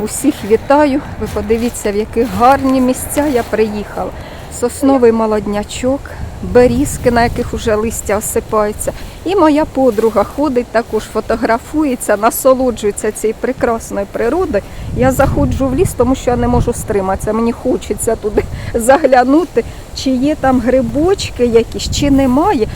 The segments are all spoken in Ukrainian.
Усіх вітаю. Ви подивіться, в які гарні місця я приїхала. Сосновий молоднячок, берізки, на яких вже листя осипаються. І моя подруга ходить, також фотографується, насолоджується цією прекрасною природою. Я заходжу в ліс, тому що я не можу стриматися. Мені хочеться туди заглянути, чи є там грибочки якісь, чи немає.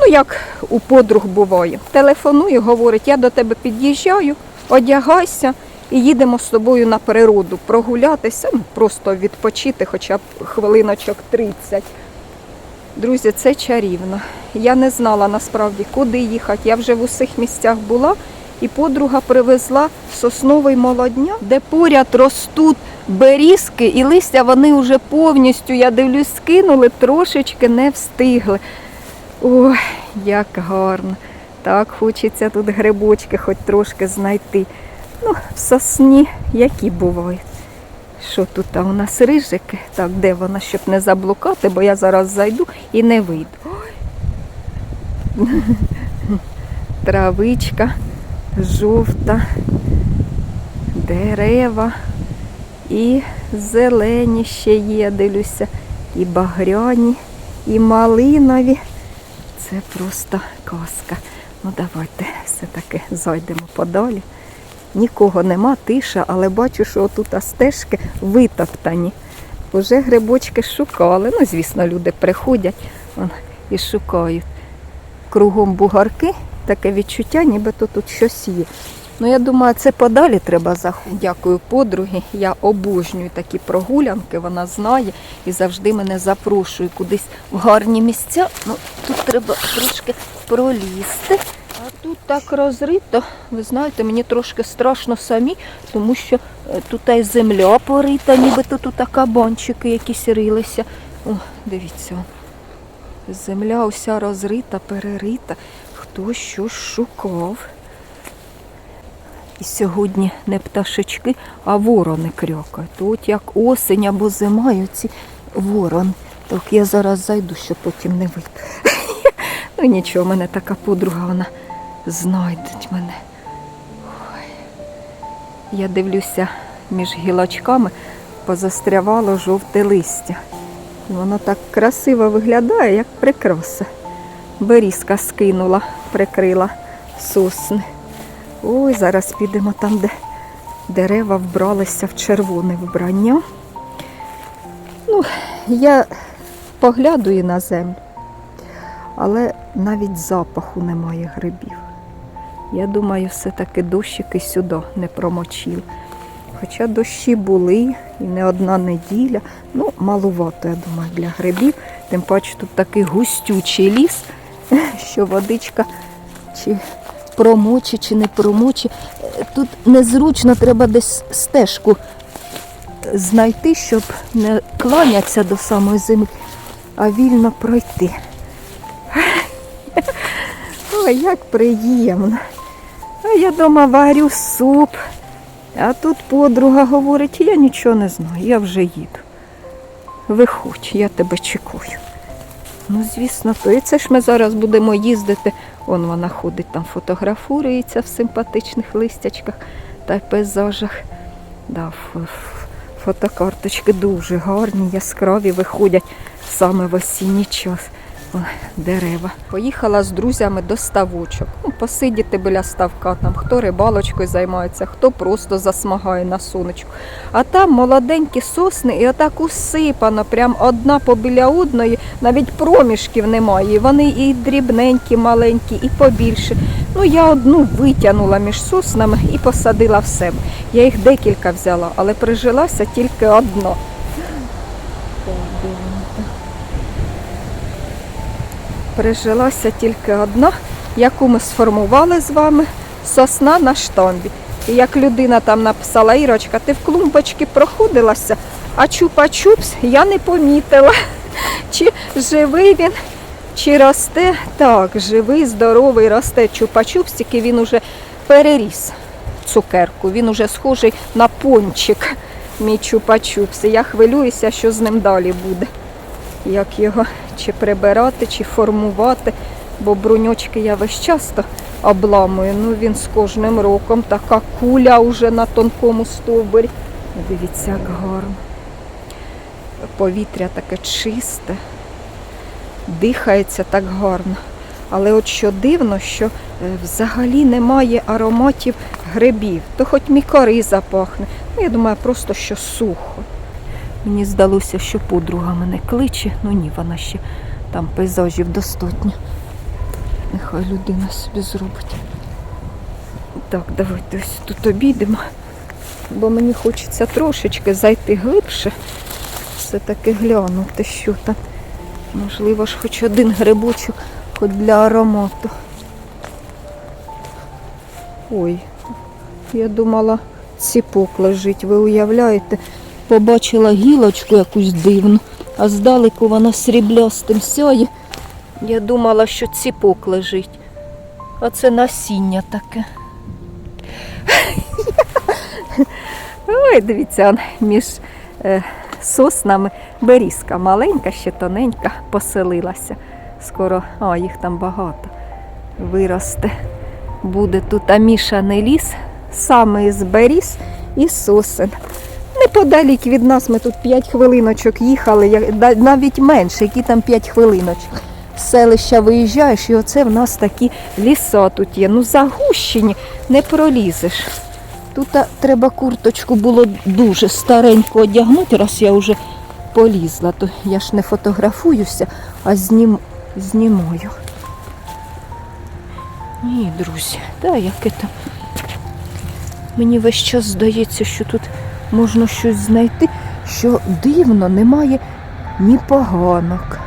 Ну, як у подруг буває. Телефоную, говорить, я до тебе під'їжджаю, одягайся і їдемо з тобою на природу прогулятися, ну, просто відпочити хоча б хвилиночок 30. Друзі, це чарівно. Я не знала насправді, куди їхати. Я вже в усіх місцях була, і подруга привезла сосновий молодня, де поряд ростуть берізки, і листя вони вже повністю, я дивлюсь, скинули, трошечки не встигли. Ой, як гарно. Так хочеться тут грибочки хоч трошки знайти. Ну, в сосні які бувають. Що тут у нас рижики? Так, де вона, щоб не заблукати, бо я зараз зайду і не вийду. Ой. Травичка жовта, дерева і зелені ще є, дивлюся, і багряні, і малинові. Це просто казка. Ну давайте все-таки зайдемо подалі. Нікого нема, тиша, але бачу, що тут стежки витоптані. Уже грибочки шукали. Ну, звісно, люди приходять вон, і шукають. Кругом бугарки, таке відчуття, нібито тут щось є. Ну, я думаю, це подалі треба заходити. Дякую подругі. Я обожнюю такі прогулянки, вона знає і завжди мене запрошує кудись в гарні місця. Ну, тут треба трошки пролізти. Тут так розрито, ви знаєте, мені трошки страшно самі, тому що е, тут і земля порита, нібито тут кабанчики якісь рилися. О, дивіться. Земля уся розрита, перерита. Хтось щось шукав. І сьогодні не пташечки, а ворони крякають. То От як осень або зима, і ці ворони. Так я зараз зайду, щоб потім не вийти. Ну нічого, в мене така подруга, вона знайдуть мене. Ой. Я дивлюся між гілочками, позастрявало жовте листя. І Воно так красиво виглядає, як прикраса. Берізка скинула, прикрила сосни. Ой, зараз підемо там, де дерева вбралися в червоне вбрання. Ну, я поглядую на землю, але навіть запаху немає грибів. Я думаю, все-таки дощики сюди не промочили. Хоча дощі були і не одна неділя. Ну, малувато, я думаю, для грибів. Тим паче тут такий густючий ліс, що водичка чи промочі, чи не промочі. Е, Тут незручно, треба десь стежку знайти, щоб не кланятися до самої землі, а вільно пройти. Ой, як приємно. А я дома варю суп. А тут подруга говорить, я нічого не знаю, я вже їду. Виходь, я тебе чекаю. Ну, звісно, то і це ж ми зараз будемо їздити. Он вона ходить там, фотографується в симпатичних листячках та пейзажах. Да, фотокарточки дуже гарні, яскраві виходять саме в осінній час. О, дерева. Поїхала з друзями до ставочок. Ну, посидіти біля ставка, там хто рибалочкою займається, хто просто засмагає на сонечку. А там молоденькі сосни, і отак усипано, прям одна побіля одної, навіть проміжків немає. Вони і дрібненькі, маленькі, і побільше. Ну, я одну витягнула між соснами і посадила в себе. Я їх декілька взяла, але прижилася тільки одна. Прижилася тільки одна, яку ми сформували з вами сосна на штамбі. І як людина там написала, Ірочка, ти в клумбочки проходилася, а чупа-чупс я не помітила. Чи живий він, чи росте. Так, живий, здоровий, росте чупа-чупс, тільки він уже переріс цукерку. Він уже схожий на пончик, мій чупа-чупс. Я хвилююся, що з ним далі буде як його чи прибирати, чи формувати, бо бруньочки я весь часто обламує. Ну він з кожним роком така куля вже на тонкому стовбурі. Дивіться, як гарно. Повітря таке чисте, дихається так гарно. Але от що дивно, що е, взагалі немає ароматів грибів. То хоч мікори запахне. Ну, я думаю, просто що сухо. Мені здалося, що подруга мене кличе. Ну ні, вона ще там пейзажів достатньо. Нехай людина собі зробить. Так, давайте ось тут обійдемо, бо мені хочеться трошечки зайти глибше. Все-таки глянути, що там. Можливо ж хоч один грибочок, хоч для аромату. Ой, я думала, ціпок лежить, ви уявляєте? Побачила гілочку якусь дивну, а здалеку вона сріблястим сяє. Я думала, що ціпок лежить. А це насіння таке. Ой, дивіться, між е, соснами берізка маленька, ще тоненька, поселилася. Скоро, а їх там багато. Виросте. Буде тут амішаний ліс, саме із беріз і сосен. Неподалік від нас ми тут 5 хвилиночок їхали, навіть менше, які там 5 хвилиночок. З селища виїжджаєш, і оце в нас такі ліса тут є. Ну загущені не пролізеш. Тут треба курточку було дуже старенько одягнути, раз я вже полізла, то я ж не фотографуюся, а знім, знімаю. Ні, друзі, та яке там. Мені весь час здається, що тут можна щось знайти, що дивно немає ні поганок,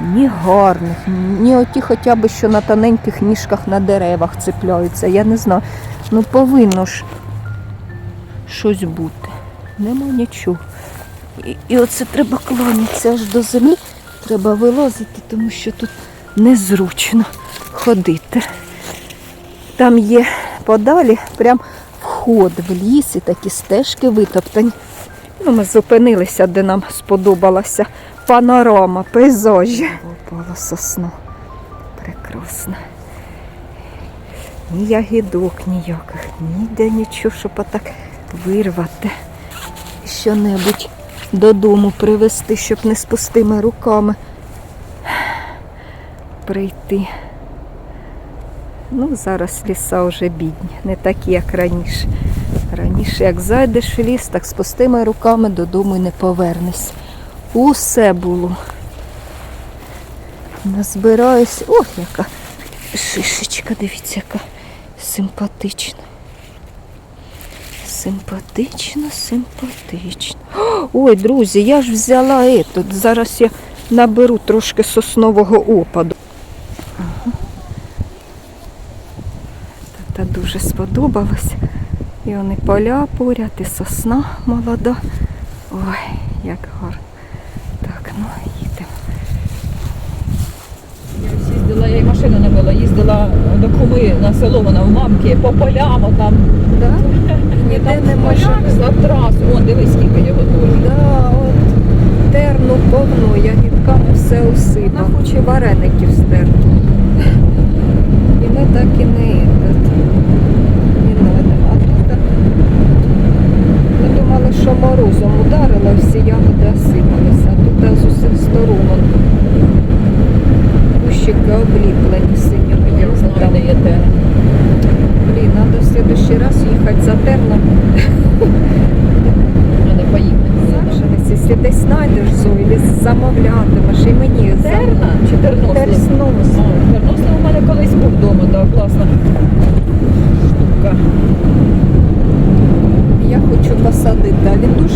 ні гарних, ні оті хоча б, що на тоненьких ніжках на деревах цепляються. Я не знаю. Ну повинно ж щось бути. Нема нічого. І, і оце треба клонитися аж до землі, треба вилазити, тому що тут незручно ходити. Там є подалі прям вход в ліс і такі стежки витоптані. Ну, ми зупинилися, де нам сподобалася панорама, пейзажі. Опала сосна. Прекрасно. Ні ягідок ніяких, ніде нічого, щоб отак вирвати. Що-небудь додому привезти, щоб не з пустими руками прийти. Ну, зараз ліса вже бідні, не такі, як раніше. Раніше, як зайдеш в ліс, так з пустими руками додому й не повернешся. Усе було. Назбираюсь. Ох, яка шишечка, дивіться, яка симпатична. Симпатично, симпатично. Ой, друзі, я ж взяла етот. Зараз я наберу трошки соснового опаду. Та дуже сподобалось. І вони поля поряд, і сосна молода. Ой, як гарно. Так, ну їдемо. Я ось їздила, я й машину не була, їздила до куми на село, вона в мамки, по полям, там, Да? Ніде там не бути. за трасу, он дивись, скільки його дуже. Да, от терну повно, ягідками все усипано. Вона хоче вареників стерти. І ми так і не нойдемо. А тут так, ми думали, що морозом ударило, всі ягоди осипалися. А тут так з усіх сторон он кущики обліплені синьою. Я не знаю, де є те. Блін, треба в следующий раз їхати за терном. А не поїхати. Саджанець, якщо десь знайдеш Зої, замовлятимеш і мені Терна чи тернослив? Терснос. А, Тернослив у мене колись був вдома, так, класна штука. Я хочу посадити,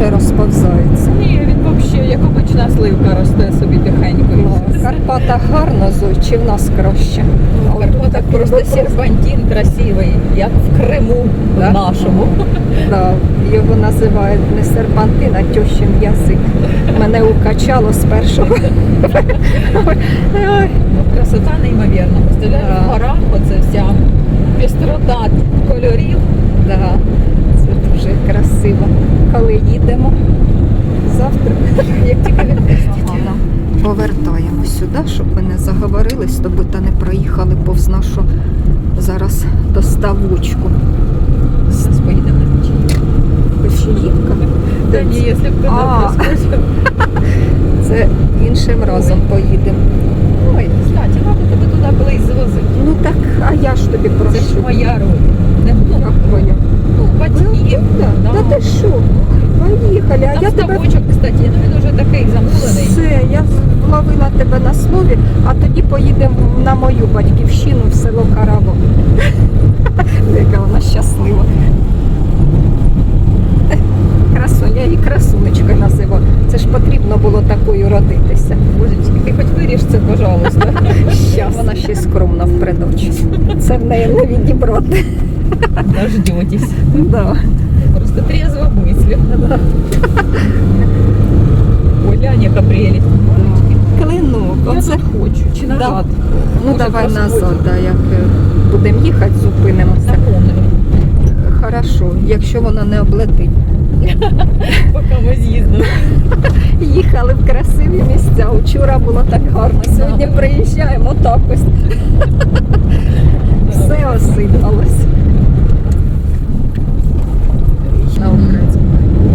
а розповзається. Ні, він взагалі, як обична сливка, росте собі тихенько. все. В Карпатах гарно Зой, чи в нас краще? А от так просто серпантин красивий, як в Криму Да? нашому. Да, його називають не серпантин, а тьощин язик. Мене укачало з першого. Ой, Ну, Красота неймовірна. Представляєш, Да. в горах оце вся пестрота кольорів. Да, це дуже їдемо завтра, Як тільки відпустять. повертаємо сюди, щоб ви не заговорились, то би та не проїхали повз нашу зараз доставочку. Зараз поїдемо на печі. Печіївка. Та ні, якщо б розкажу. Це іншим разом поїдемо. Ой, кстати, треба тебе туди колись звозити. Ну так, а я ж тобі Це ж моя родина. Не було твоя? ну, батьків. Та ти що? Поїхали, а Там я тебе ставочок, кстати, він уже такий замулений. все, я зловила тебе на слові, а тоді поїдемо на мою батьківщину в село Караво. Яка вона щаслива. Красуня, я її красунечкою називаю. Це ж потрібно було такою родитися. Божечки, ти хоч виріж це, пожалуйста. Щас. Вона ще й скромна в придачі. Це в неї не відібрати. Дождетесь. Да. Просто трезво мысли. Ой, глянь, яка прелість. Клинок. Я Оце хочу. Чи назад? Ну давай назад, да, як е, будемо їхати, зупинимося. Хорошо, якщо вона не облетить. Поки ми з'їздили. Їхали в красиві місця. Вчора було так гарно. Сьогодні приїжджаємо так ось. Все осипалось. На українську.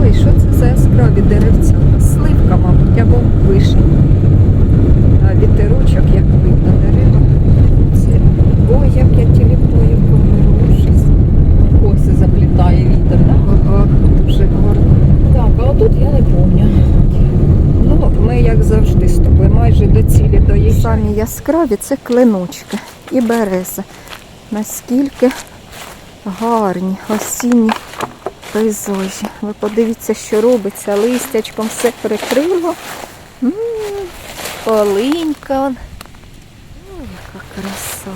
Ой, що це за яскраві деревця? Сливка, мабуть, або вишня. А вітерочок, як видно, дерева. Це... Ой, як я тіліпою повернувшись. Коси заплітає вітер, да? Ага, дуже гарно. Так, а отут я не пам'ятаю. Ну, ми, як завжди, з тобою майже до цілі доїжджаємо. Самі яскраві це клиночки і береза. Наскільки гарні осінні пейзажі. Ви подивіться, що робиться. Листячком все прикрило. М, Полинька. он. Яка краса.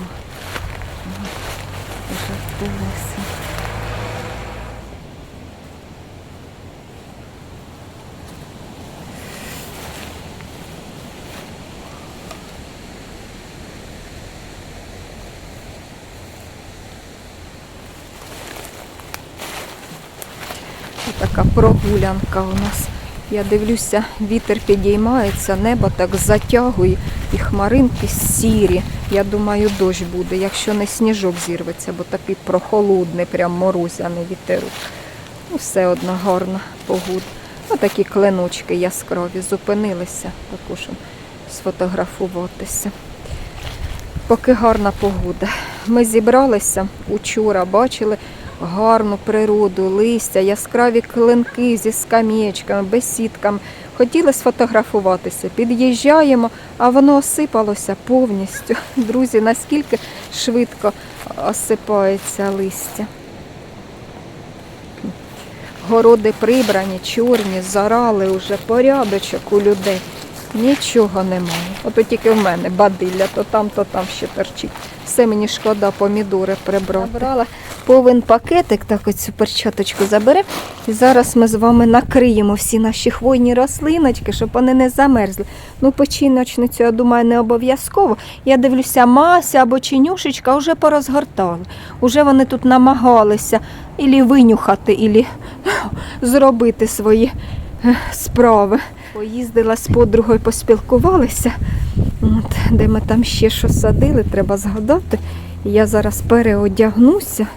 Прогулянка у нас. Я дивлюся, вітер підіймається, небо так затягує, і хмаринки сірі. Я думаю, дощ буде, якщо не сніжок зірветься, бо такий прохолодний, прям морозяний вітерок. Ну, все одно гарна погода. Ну, такі клиночки яскраві зупинилися, також сфотографуватися. Поки гарна погода. Ми зібралися учора, бачили гарну природу, листя, яскраві клинки зі скам'ячками, бесідками. Хотіли сфотографуватися. Під'їжджаємо, а воно осипалося повністю. Друзі, наскільки швидко осипається листя. Городи прибрані, чорні, зарали вже порядочок у людей. Нічого немає. Ото тільки в мене бадилля, то там, то там ще торчить. Все мені шкода помідори прибрати. Набрала повен пакетик, так оцю перчаточку заберемо. І зараз ми з вами накриємо всі наші хвойні рослиночки, щоб вони не замерзли. Ну, печіночницю, я думаю, не обов'язково. Я дивлюся, Мася або Чинюшечка вже порозгортали. Уже вони тут намагалися ілі винюхати, ілі зробити свої е, справи. Поїздила з подругою, поспілкувалися, от, де ми там ще що садили, треба згадати. Я зараз переодягнуся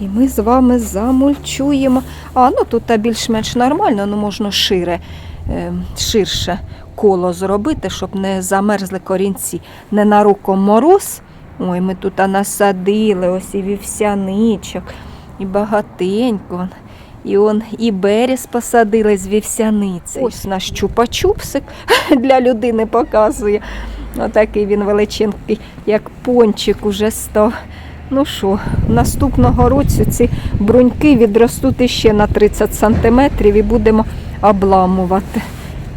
і ми з вами замульчуємо. А ну тут більш-менш нормально, ну можна шире, е, ширше коло зробити, щоб не замерзли корінці. Не на руку мороз. Ой, ми тут насадили ось і вівсяничок, і багатенько. І он і беріз посадили з вівсяниці. Ось наш чупа-чупсик для людини показує. Отакий він величенький, як пончик уже став. Ну що, наступного року ці бруньки відростуть іще на 30 сантиметрів і будемо обламувати.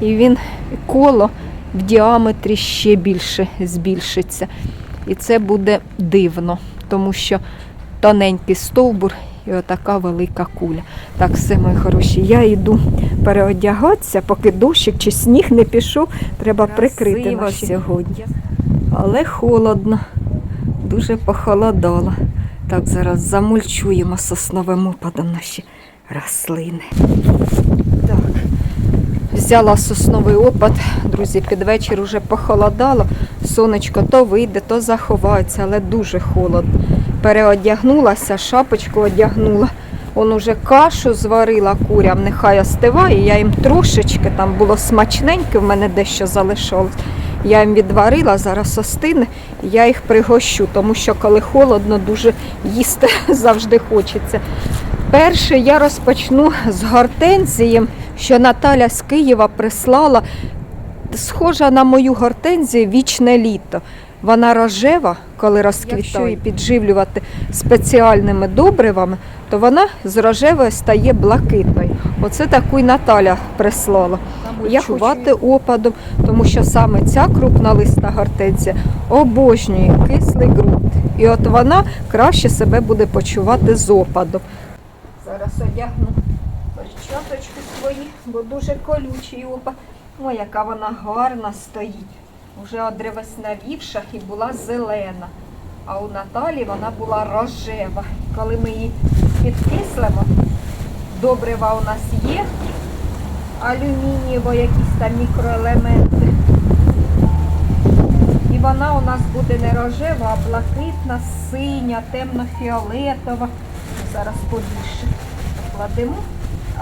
І він коло в діаметрі ще більше збільшиться. І це буде дивно, тому що тоненький стовбур і отака велика куля. Так, все, мої хороші, я йду переодягатися, поки дощик чи сніг не пішов, треба прикрити Красиво наші сьогодні. Але холодно, дуже похолодало. Так, зараз замульчуємо сосновим опадом наші рослини. Взяла сосновий опад, друзі, під вечір уже похолодало. Сонечко то вийде, то заховається, але дуже холодно. Переодягнулася, шапочку одягнула. Он уже кашу зварила курям, нехай остиває. Я їм трошечки, там було смачненьке, в мене дещо залишалось. Я їм відварила, зараз остине, я їх пригощу, тому що коли холодно, дуже їсти завжди хочеться. Перше я розпочну з гортензієм, що Наталя з Києва прислала. Схожа на мою гортензію вічне літо. Вона рожева, коли розквітає. Її підживлювати спеціальними добривами, то вона з рожевої стає блакитною. Оце таку й Наталя прислала. Я чувати опадом, тому що саме ця крупнолиста гортензія обожнює кислий ґрунт. І от вона краще себе буде почувати з опадом. Зараз одягну перчаточки свої, бо дуже колючий опад. Ой, яка вона гарна стоїть. Уже одревеснавівша і була зелена. А у Наталі вона була рожева. Коли ми її підкислимо, добрива у нас є, алюмінієво, якісь там мікроелементи. І вона у нас буде не рожева, а блакитна, синя, темно-фіолетова. Зараз побільше кладемо.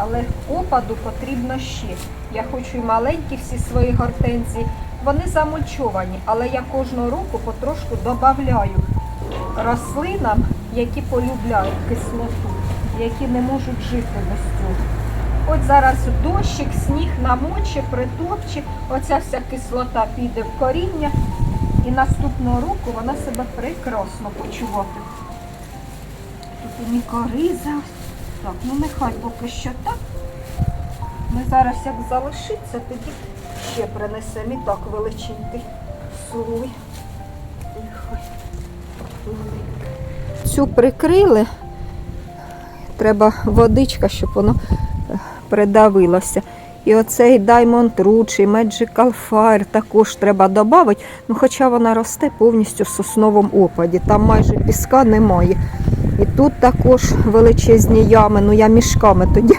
Але опаду потрібно ще. Я хочу і маленькі всі свої гортензії. Вони замульчовані, але я кожного року потрошку додаю рослинам, які полюбляють кислоту, які не можуть жити без цього. От зараз дощик, сніг намоче, притопче, оця вся кислота піде в коріння, і наступного року вона себе прекрасно почуватиме. Тут і мікориза. Так, ну нехай поки що так. Ми зараз як залишиться, тоді ще принесемо і так величенький слой. Цю прикрили. Треба водичка, щоб воно е, придавилося. І оцей Diamond Rouge, і Magical Fire також треба додати, ну, хоча вона росте повністю в сосновому опаді, там майже піска немає. Тут також величезні ями, ну я мішками тоді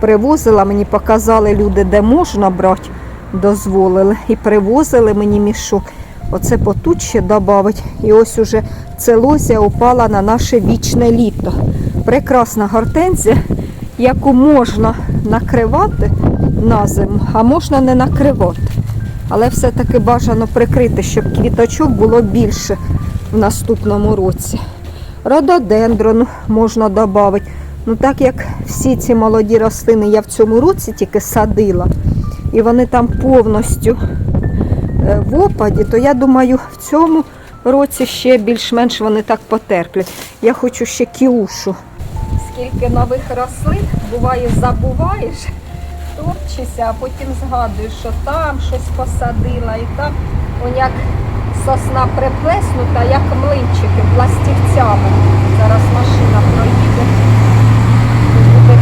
привозила, мені показали люди, де можна брати, дозволили. І привозили мені мішок. Оце потут ще додати. І ось уже целозія упала на наше вічне літо. Прекрасна гортензія, яку можна накривати на зиму, а можна не накривати. Але все-таки бажано прикрити, щоб квіточок було більше в наступному році. Рододендрон можна додати. Ну так як всі ці молоді рослини я в цьому році тільки садила, і вони там повністю е, в опаді, то я думаю, в цьому році ще більш-менш вони так потерплять. Я хочу ще кіушу. Скільки нових рослин, буває, забуваєш, топчешся, а потім згадуєш, що там щось посадила і там. Он як сосна приплеснута, як млинчики пластівцями. Зараз машина проїде. Буде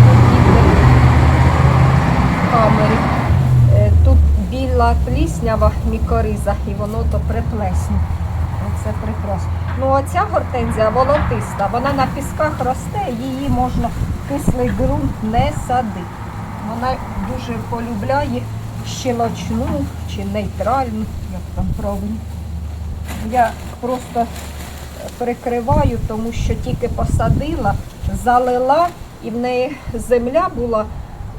камері. Е, Тут біла пліснява мікориза і воно то приплесне. Оце прекрасно. Ну оця гортензія волотиста, вона на пісках росте, її можна кислий ґрунт не садити. Вона дуже полюбляє щелочну чи нейтральну, як там правильно. Я просто прикриваю, тому що тільки посадила, залила, і в неї земля була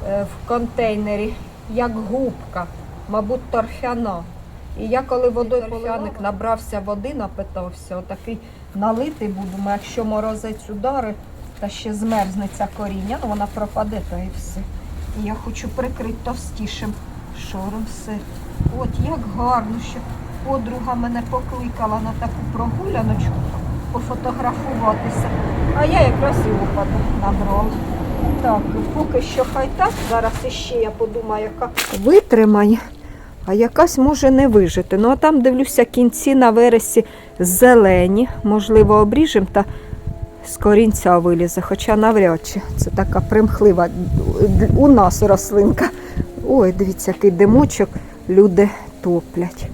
е, в контейнері, як губка, мабуть, торфяна. І я коли водою торфяник набрався води, напитався, отакий налитий буду, думаю, якщо морозець удари, та ще змерзнеться коріння, ну вона пропаде, та і все. І я хочу прикрити товстішим шором все. От як гарно, що подруга мене покликала на таку прогуляночку пофотографуватися. А я якраз і опаду набрала. Так, поки що хай так. Зараз іще я подумаю, яка витримає, а якась може не вижити. Ну а там дивлюся кінці на вересі зелені. Можливо, обріжемо та з корінця вилізе, хоча навряд чи це така примхлива у нас рослинка. Ой, дивіться, який димочок люди топлять.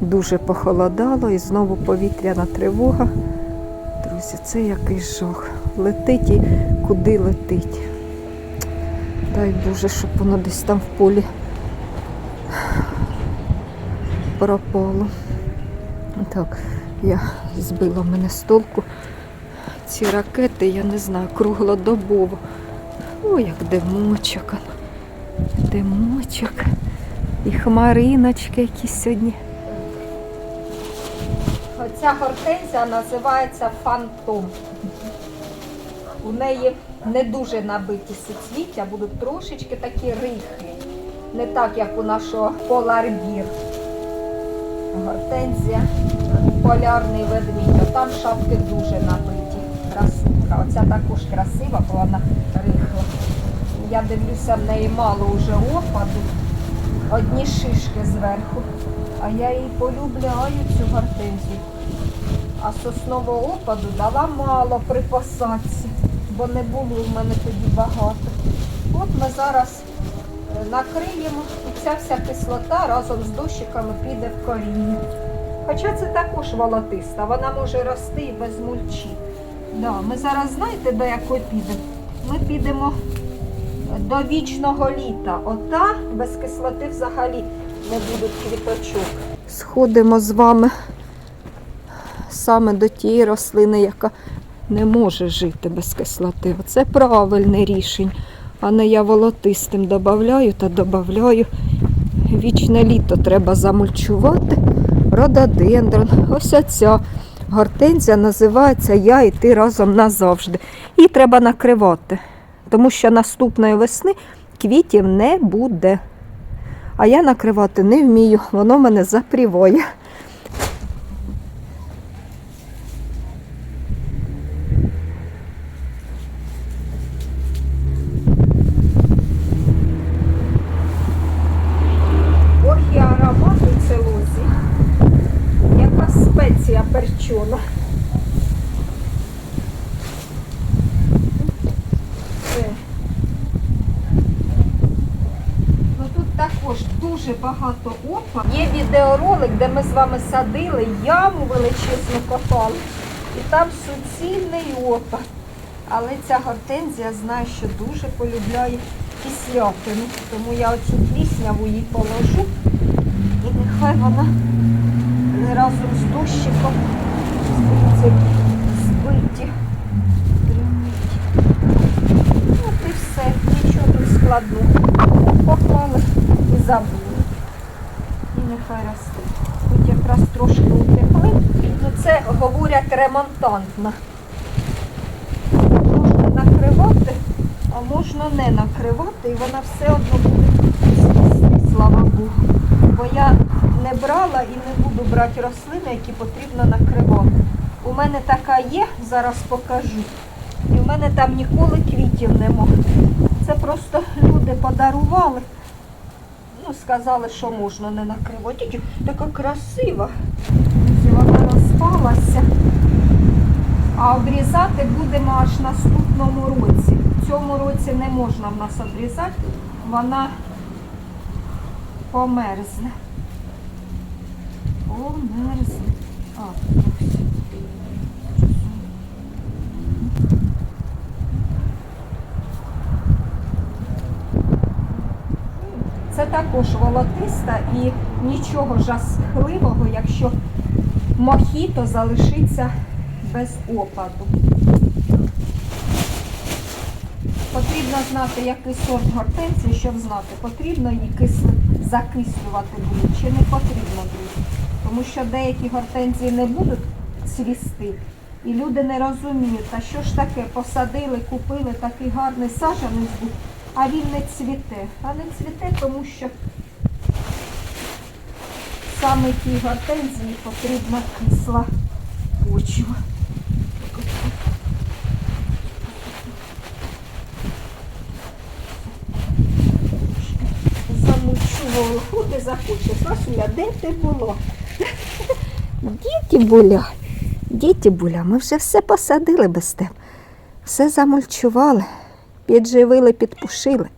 Дуже похолодало і знову повітряна тривога. Друзі, це якийсь жах. Летить і куди летить. Дай Боже, щоб воно десь там в полі пропало. Так, я збила мене з толку. Ці ракети, я не знаю, круглодобово. О, як димочок. Димочок. І хмариночки якісь сьогодні. Оця гортензія називається фантом. У неї не дуже набиті суцвіття, будуть трошечки такі рихлі. Не так, як у нашого поларбір. Гортензія, полярний ведмідь. Там шапки дуже набиті. Красунка. Оця також красива, бо вона рихла. Я дивлюся, в неї мало вже опаду. Одні шишки зверху. А я її полюбляю, цю гортензію. А соснового опаду дала мало при посадці, бо не було в мене тоді багато. От ми зараз е, накриємо, і ця вся кислота разом з дощиками піде в коріння. Хоча це також волотиста, вона може рости і без мульчі. Да, ми зараз знаєте, до якої підемо? Ми підемо до вічного літа. Ота без кислоти взагалі не будуть квіточок. Сходимо з вами саме до тієї рослини, яка не може жити без кислоти. Оце правильне рішення. А не я волотистим додаю та додаю. Вічне літо треба замульчувати. Рододендрон. Ось оця гортензія називається Я і ти разом назавжди. Її треба накривати, тому що наступної весни квітів не буде. А я накривати не вмію, воно мене запрівоє. Ох, і аромат у целузі. Яка спеція перчона. Це. Ну тут також дуже багато опа. Є відеоролик, де ми з вами садили яму величезну копали. І там суцільний опа. Але ця гортензія знає, що дуже полюбляє кислятину. Тому я оцю плісняву їй положу. І нехай вона не разом з дощиком збиті. От і все, нічого тут складного. Поклали і забули. І нехай росте. Якраз трошки утепли. Ну це говорять ремонтантна. Можна накривати, а можна не накривати, і вона все одно буде цвісти, слава Богу. Бо я не брала і не буду брати рослини, які потрібно накривати. У мене така є, зараз покажу. І в мене там ніколи квітів нема. Це просто люди подарували. Ну, сказали, що можна не накривати. Така красива. Вона розпалася. А обрізати будемо аж наступному році. В цьому році не можна в нас обрізати, вона померзне. Померзне. А, Це також волотиста і нічого жахливого, якщо мохіто залишиться без опаду. Потрібно знати, який сорт гортензії, щоб знати, потрібно її кисли, закислювати буде чи не потрібно буде. Тому що деякі гортензії не будуть цвісти. І люди не розуміють, а що ж таке, посадили, купили такий гарний саджанець, а він не цвіте. А не цвіте, тому що саме тій гортензії потрібна кисла почва. Замучувала, куди захочеш. Расуля, де ти було? Діти буля, діти буля, ми вже все посадили без тебе. Все замульчували, підживили, підпушили.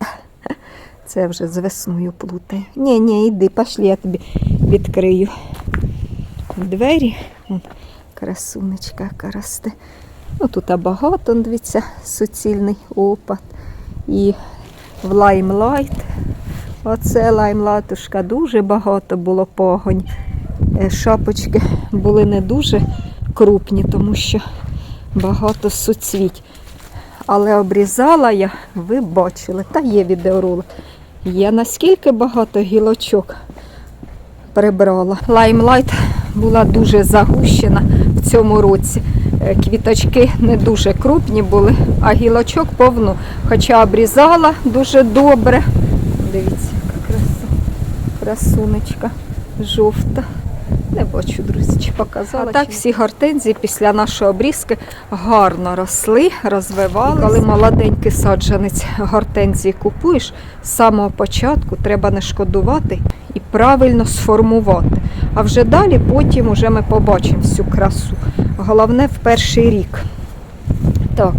Це вже з весною плутає. Ні, ні, йди, пошли, я тобі відкрию двері. Красунечка яка росте. Ну, тут багато, дивіться, суцільний опад. І в лаймлайт Оце лайм-латушка, дуже багато було погонь. Е, Шапочки були не дуже крупні, тому що багато суцвіть. Але обрізала я, ви бачили, та є відеоролик. Є наскільки багато гілочок прибрала. Лаймлайт була дуже загущена в цьому році. Е, Квіточки не дуже крупні були, а гілочок повно. Хоча обрізала дуже добре. Дивіться, яка краса. Красунечка жовта. Не бачу, друзі, чи показала. А так всі гортензії після нашої обрізки гарно росли, розвивалися. Коли молоденький саджанець гортензії купуєш, з самого початку треба не шкодувати і правильно сформувати. А вже далі потім уже ми побачимо всю красу. Головне в перший рік. Так,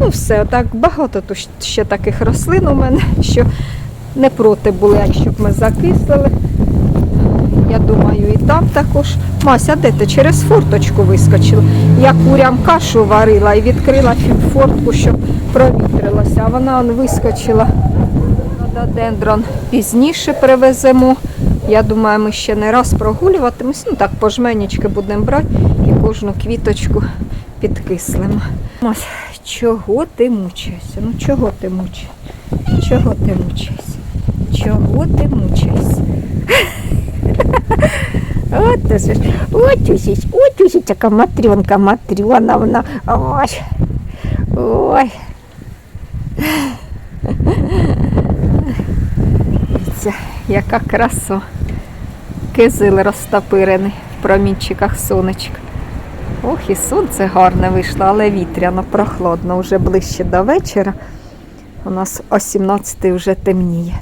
ну все, так багато тут ще таких рослин у мене, що не проти були, якщо б ми закислили. Я думаю, і там також. Мася, де ти через форточку вискочила? Я курям кашу варила і відкрила фортку, щоб провітрилася. А вона он вискочила. Рододендрон пізніше привеземо. Я думаю, ми ще не раз прогулюватимось. Ну так, по жменічки будемо брати і кожну квіточку підкислимо. Мась, чого ти мучаєшся? Ну чого ти мучаєшся? Чого ти мучаєшся? Чого ти мучаєшся? От ти ж, от усіч, от усіч, яка матрьонка, матрьона. Ой. Ой. Дивіться, яка краса. Кизил розтопирений в промінчиках сонечка. Ох, і сонце гарне вийшло, але вітряно, прохладно, вже ближче до вечора. У нас о 17 вже темніє.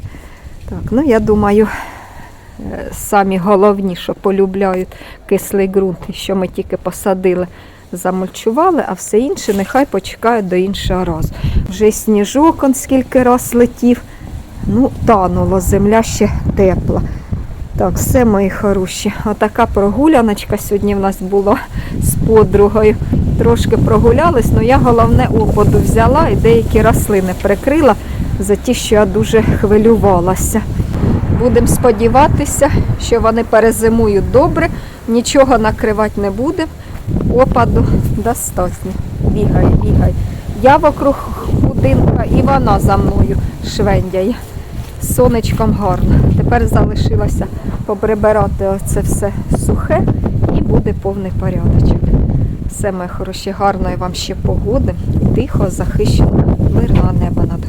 Так, ну я думаю, самі головні, що полюбляють кислий ґрунт, що ми тільки посадили, замульчували, а все інше нехай почекають до іншого разу. Вже сніжок он скільки раз летів. Ну, тануло, земля ще тепла. Так, все, мої хороші. Отака прогуляночка сьогодні в нас була з подругою. Трошки прогулялись, але я головне опаду взяла і деякі рослини прикрила за ті, що я дуже хвилювалася. Будемо сподіватися, що вони перезимують добре, нічого накривати не буде. Опаду достатньо. Бігай, бігай. Я вокруг будинка і вона за мною швендяє. Сонечком гарно. Тепер залишилося поприбирати оце все сухе і буде повний порядочок. Все, моє хороші, гарної вам ще погоди, тихо, захищеного, мирного неба над